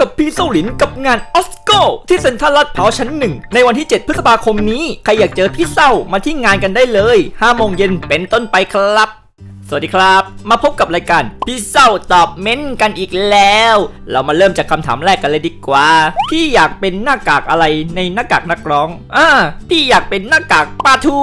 กับพี่เซาหลินกับงานออสโกที่เซ็นทรัลลาดพร้าวชั้นหนึ่งในวันที่ 7 พฤษภาคมนี้ ใครอยากเจอพี่เซามาที่งานกันได้เลย5โมงเย็นเป็นต้นไปครับ วัสดีครับ มาพบกับรายการพี่เศร้าตอบเม้นต์กันอีกแล้ว เรามาเริ่มจากคำถามแรกกันเลยดีกว่า พี่อยากเป็นหน้ากากอะไรในหน้ากากนักร้องอ่าพี่อยากเป็นหน้ากากปลาทู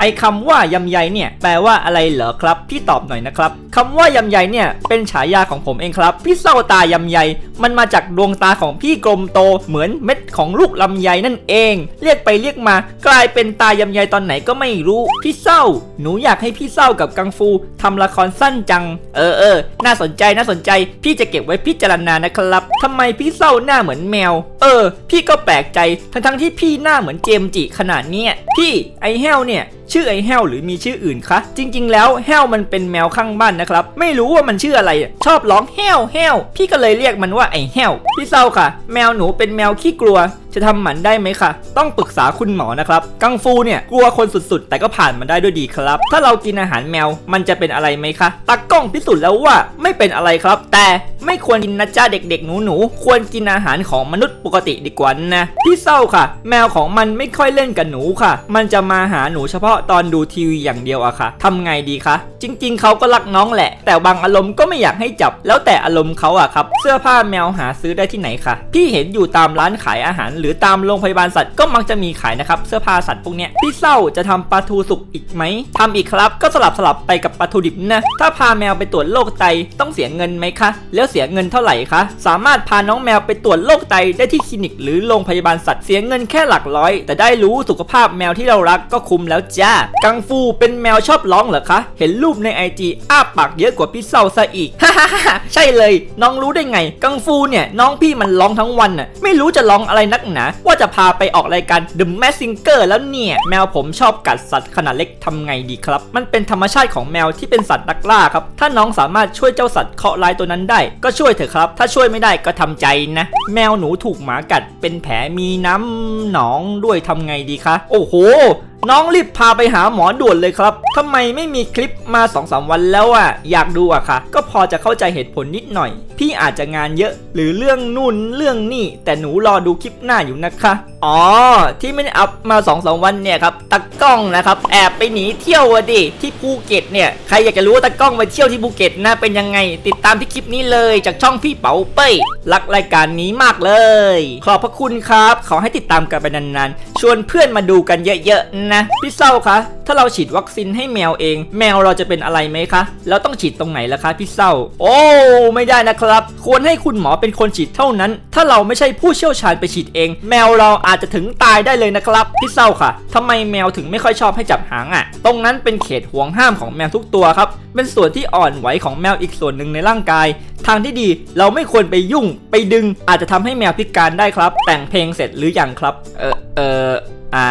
ไอคำว่ายำใยเนี่ย แปลว่าอะไรเหรอครับ พี่ตอบหน่อยนะครับคำว่ายำใยเนี่ยเป็นฉายาของผมเองครับ พี่เศร้าตายำใยมันมาจากดวงตาของพี่กลมโตเหมือนเม็ดของลูกลำไยนั่นเอง เรียกไปเรียกมากลายเป็นตายำใยตอนไหนก็ไม่รู้ พี่เศร้า หนูอยากให้พี่เศร้ากับกังฟูทำละครสั้นจัง เออเออน่าสนใจน่าสนใจ พี่จะเก็บไว้พิจารณานะครับทำไมพี่เศร้าหน้าเหมือนแมว เออ พี่ก็แปลกใจทั้งทั้งที่พี่หน้าเหมือนเจมจิขนาดเนี้ยพี่ไอเฮลเนี่ย ชื่อไอ้แห้วหรือมีชื่ออื่นคะ จริง ๆ แล้วแห้วมันเป็นแมวข้างบ้านนะครับ ไม่รู้ว่ามันชื่ออะไร ชอบร้องแห้วแห้วพี่ก็เลยเรียกมันว่าไอ้แห้วพี่เศร้าค่ะ แมวหนูเป็นแมวขี้กลัว จะทำหมันได้ไหมคะ ต้องปรึกษาคุณหมอนะครับ กังฟูเนี่ยกลัวคนสุดๆ แต่ก็ผ่านมาได้ด้วยดีครับ ถ้าเรากินอาหารแมวมันจะเป็นอะไรไหมคะตากล้องพิสูจน์แล้วว่าไม่เป็นอะไรครับ แต่ไม่ควรกินนะจ้าเด็กๆ หนูๆ ควรกินอาหารของมนุษย์ปกติดีกว่านะ พี่เศร้าค่ะ แมวของมันไม่ค่อยเล่นกับหนูค่ะ มันจะมาหาหนูเฉพาะตอนดูทีวีอย่างเดียวอะค่ะทำไงดีคะ จริง ๆ เขาก็รักน้องแหละ แต่บางอารมณ์ก็ไม่อยากให้จับ แล้วแต่อารมณ์เขาอะครับ เสื้อผ้าแมวหาซื้อได้ที่ไหนคะ พี่เห็นอยู่ตามร้านขายอาหาร หรือตามโรงพยาบาลสัตว์ก็มักจะมีขายนะครับ เสื้อผ้าสัตว์พวกเนี้ย พี่เศร้าจะทำปลาทูสุกอีกไหมทำอีกครับก็สลับสลับไปกับปลาทูดิบนะ ถ้าพาแมวไปตรวจโรคไตต้องเสียเงินไหมคะ แล้วเสียเงินเท่าไหร่คะ สามารถพาน้องแมวไปตรวจโรคไตได้ที่คลินิก หรือโรงพยาบาลสัตว์เสียเงินแค่หลักร้อย แต่ได้รู้สุขภาพแมวที่เรารักก็คุ้มแล้วจ้ากังฟูเป็นแมวชอบร้องเหรอคะ เห็นรูปในไอจีอ้าปากเยอะกว่าพี่เศร้าซะอีกฮ่าฮ่าฮ่าใช่เลย น้องรู้ได้ไง กังฟูเนี่ยน้องพี่มันร้องทั้งวันน่ะไม่รู้จะร้องอะไรนักหนาว่าจะพาไปออกรายการ The Mask Singer แล้วเนี่ย แมวผมชอบกัดสัตว์ขนาดเล็กทำไงดีครับ มันเป็นธรรมชาติของแมวที่เป็นสัตว์นักล่าครับ ถ้าน้องสามารถช่วยเจ้าสัตว์เคาะห์ร้ายตัวนั้นได้ ก็ช่วยเถอะครับ ถ้าช่วยไม่ได้ก็ทำใจนะ แมวหนูถูกหมากัดเป็นแผลมีน้ำหนองด้วยทำไงดีคะ โอ้โห น้องรีบพาไปหาหมอด่วนเลยครับทำไมไม่มีคลิปมา2อสวันแล้วอะ อยากดูอะค่ะ ก็พอจะเข้าใจเหตุผลนิดหน่อย พี่อาจจะงานเยอะ หรือเรื่องนู่นเรื่องนี่ แต่หนูรอดูคลิปหน้าอยู่นะคะ อ๋อ ที่ไม่ได้อัพมา2อสวันเนี่ยครับตะกล้องนะครับ แอบไปหนีเที่ยวอะดิที่ภูเก็ตเนี่ยใครอยากจะรู้ว่าตะกล้องไปเที่ยวที่ภูเก็ตนะเป็นยังไง ติดตามที่คลิปนี้เลยจากช่องพี่เป๋าเป้ยรักรายการนี้มากเลย ขอบพระคุณครับ ขอให้ติดตามกันไปนานๆ ชวนเพื่อนมาดูกันเยอะๆนะ พี่เศร้าคะ ถ้าเราฉีดวัคซีนให้แมวเอง แมวเราจะเป็นอะไรไหมคะ แล้วต้องฉีดตรงไหนล่ะคะพี่เศร้า โอ้ไม่ได้นะครับ ควรให้คุณหมอเป็นคนฉีดเท่านั้น ถ้าเราไม่ใช่ผู้เชี่ยวชาญไปฉีดเอง แมวเราอาจจะถึงตายได้เลยนะครับพี่เศร้าค่ะทำไมแมวถึงไม่ค่อยชอบให้จับหางอะ่ะ ตรงนั้นเป็นเขตห่วงห้ามของแมวทุกตัวครับ เป็นส่วนที่อ่อนไหวของแมวอีกส่วนหนึ่งในร่างกาย ทางที่ดีเราไม่ควรไปยุ่ง ไปดึง อาจจะทำให้แมวพิการได้ครับ แต่งเพลงเสร็จหรือยังครับ เออเอออ่า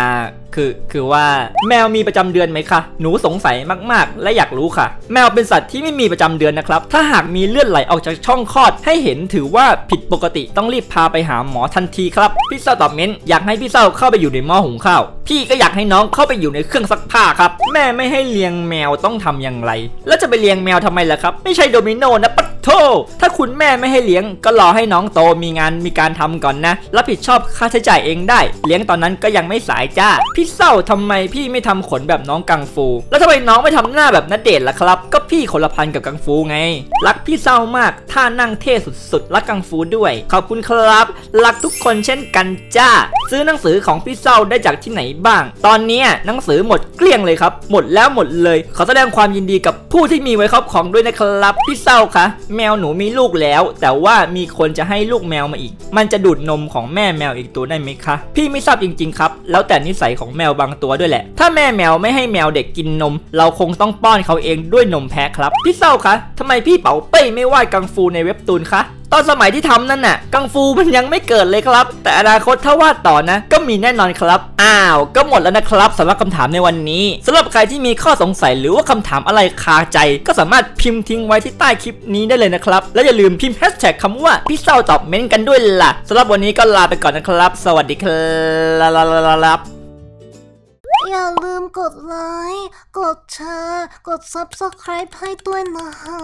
คือคือว่าแมวมีประจำเดือนไหมคะ หนูสงสัยมากๆ และอยากรู้ค่ะ แมวเป็นสัตว์ที่ไม่มีประจำเดือนนะครับ ถ้าหากมีเลือดไหลออกจากช่องคลอด ให้เห็นถือว่าผิดปกติต้องรีบพาไปหาหมอทันทีครับ พี่เศร้าตอบเม้นอยากให้พี่เศร้าเข้าไปอยู่ในหม้อหุงข้าว พี่ก็อยากให้น้องเข้าไปอยู่ในเครื่องซักผ้าครับ แม่ไม่ให้เลี้ยงแมวต้องทำอย่างไร แล้วจะไปเลี้ยงแมวทำไมล่ะครับ ไม่ใช่โดมิโนนะปัดโทถ้าคุณแม่ไม่ให้เลี้ยงก็รอให้น้องโตมีงานมีการทำก่อนนะ รับผิดชอบค่าใช้จ่ายเองได้ เลี้ยงตอนนั้นก็ยังไม่สายจ้าพี่เศร้าทำไมพี่ไม่ทำขนแบบน้องกังฟู แล้วทำไมน้องไม่ทำหน้าแบบนัดเดทล่ะครับ ก็พี่คนละพันกับกังฟูไง รักพี่เศร้ามากท่านั่งเท่สุดๆ รักกังฟูด้วย ขอบคุณครับ รักทุกคนเช่นกันจ้า ซื้อหนังสือของพี่เศร้าได้จากที่ไหนบ้าง ตอนนี้หนังสือหมดเกลี้ยงเลยครับ หมดแล้วหมดเลย ขอแสดงความยินดีกับผู้ที่มีไว้ครอบครองด้วยนะครับ พี่เศร้าคะแมวหนูมีลูกแล้ว แต่ว่ามีคนจะให้ลูกแมวมาอีก มันจะดูดนมของแม่แมวอีกตัวได้ไหมคะ พี่ไม่ทราบจริง ๆ ครับ แล้วแต่นิสัยของแมวบางตัวด้วยแหละ ถ้าแม่แมวไม่ให้แมวเด็กกินนม เราคงต้องป้อนเขาเองด้วยนมแพะครับพี่เศร้าคะทำไมพี่เป๋าเป้ยไม่วาดกังฟูในเว็บตูนคะตอนสมัยที่ทำนั่นน่ะ กังฟูมันยังไม่เกิดเลยครับ แต่อนาคตถ้าวาดต่อนะ ก็มีแน่นอนครับ อ้าว ก็หมดแล้วนะครับสำหรับคำถามในวันนี้สำหรับใครที่มีข้อสงสัยหรือว่าคำถามอะไรคาใจ ก็สามารถพิมพ์ทิ้งไว้ที่ใต้คลิปนี้ได้เลยนะครับ และอย่าลืมพิมพ์แฮชแท็กคำว่าพี่เศร้าตอบเม้นต์กันด้วยล่ะสำหรับวันนี้ก็ลาไปก่อนนะครับ สวัสดีครับ อย่าลืมกดไลค์ กดแชร์ กด Subscribe ให้ด้วยนะฮะ